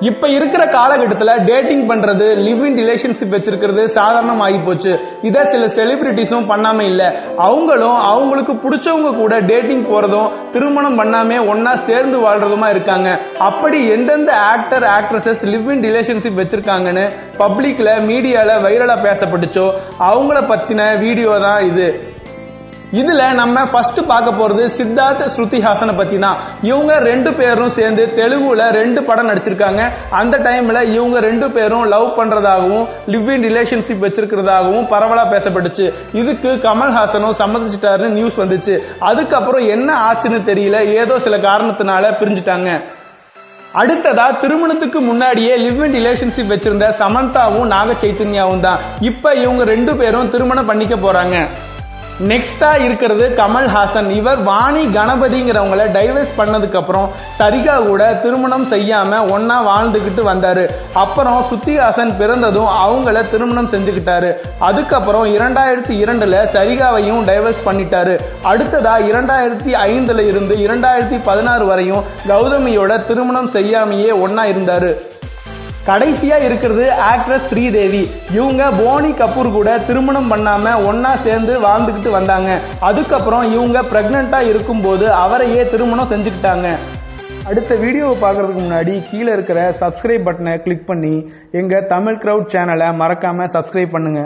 இப்ப இருக்கிற காலகட்டத்தில் டேட்டிங் பண்றது லிவ் இன் ரிலேஷன்ஷிப் வச்சிருக்கிறது சாதாரணம் ஆகி போச்சு இதை சில செலிபிரிட்டிஸும் பண்ணாம இல்ல. அவங்களும் அவங்களுக்கு பிடிச்சவங்க கூட டேட்டிங் போறதும் திருமணம் பண்ணாம ஒன்னா சேர்ந்து வாழ்றதுமா இருக்காங்க. அப்படி எந்தெந்த actor actresses live in relationship வச்சிருக்காங்கன்னு பப்ளிக்ல மீடியால வைரலா பேசப்பட்டுச்சோ அவங்கள பத்தின வீடியோ தான் இது. இதுல நம்ம ஃபர்ஸ்ட் பார்க்க போறது சித்தார்த் ஸ்ருதி ஹாசனை பத்தி தான் இவங்க ரெண்டு பேரும் சேர்ந்து தெலுங்குல ரெண்டு படம் நடிச்சிருக்காங்க. அந்த டைம்ல இவங்க ரெண்டு பேரும் லவ் பண்றதாகவும் லிவ் இன் ரிலேஷன்ஷிப் வச்சிருக்கிறதாகவும் பரவலா பேசப்பட்டுச்சு. இதுக்கு கமல்ஹாசனும் சம்மதிச்சிட்டாருன்னு நியூஸ் வந்துச்சு. அதுக்கப்புறம் என்ன ஆச்சுன்னு தெரியல. ஏதோ சில காரணத்தினால பிரிஞ்சுட்டாங்க. அடுத்ததா திருமணத்துக்கு முன்னாடியே லிவ் இன் ரிலேஷன்ஷிப் வச்சிருந்த சமந்தாவும் நாக சைத்தன்யாவும் தான். இப்ப இவங்க ரெண்டு பேரும் திருமணம் பண்ணிக்க போறாங்க. நெக்ஸ்டா இருக்கிறது கமல்ஹாசன் இவர் வாணி கணபதிங்கிறவங்கள டைவர்ஸ் பண்ணதுக்கு அப்புறம் சரிகா கூட திருமணம் செய்யாம ஒன்னா வாழ்ந்துக்கிட்டு வந்தாரு. அப்புறம் சுத்திஹாசன் பிறந்ததும் அவங்கள திருமணம் செஞ்சுக்கிட்டாரு. அதுக்கப்புறம் இரண்டாயிரத்தி இரண்டுல சரிகாவையும் டைவர்ஸ் பண்ணிட்டாரு. அடுத்ததா இரண்டாயிரத்தி ஐந்துல இருந்து இரண்டாயிரத்தி பதினாறு வரையும் கௌதமியோட திருமணம் செய்யாமையே ஒன்னா இருந்தாரு. கடைசியா இருக்கிறது ஆக்ட்ரஸ் ஸ்ரீதேவி. இவங்க போனி கபூர் கூட திருமணம் பண்ணாம ஒன்னா சேர்ந்து வாழ்ந்துக்கிட்டு வந்தாங்க. அதுக்கப்புறம் இவங்க பிரெக்னண்டா இருக்கும்போது அவரையே திருமணம் செஞ்சுக்கிட்டாங்க. அடுத்த வீடியோவை பார்க்கறதுக்கு முன்னாடி கீழே இருக்கிற சப்ஸ்கிரைப் பட்டனை கிளிக் பண்ணி எங்க தமிழ் க்ரௌட் சேனலை மறக்காம சப்ஸ்கிரைப் பண்ணுங்க.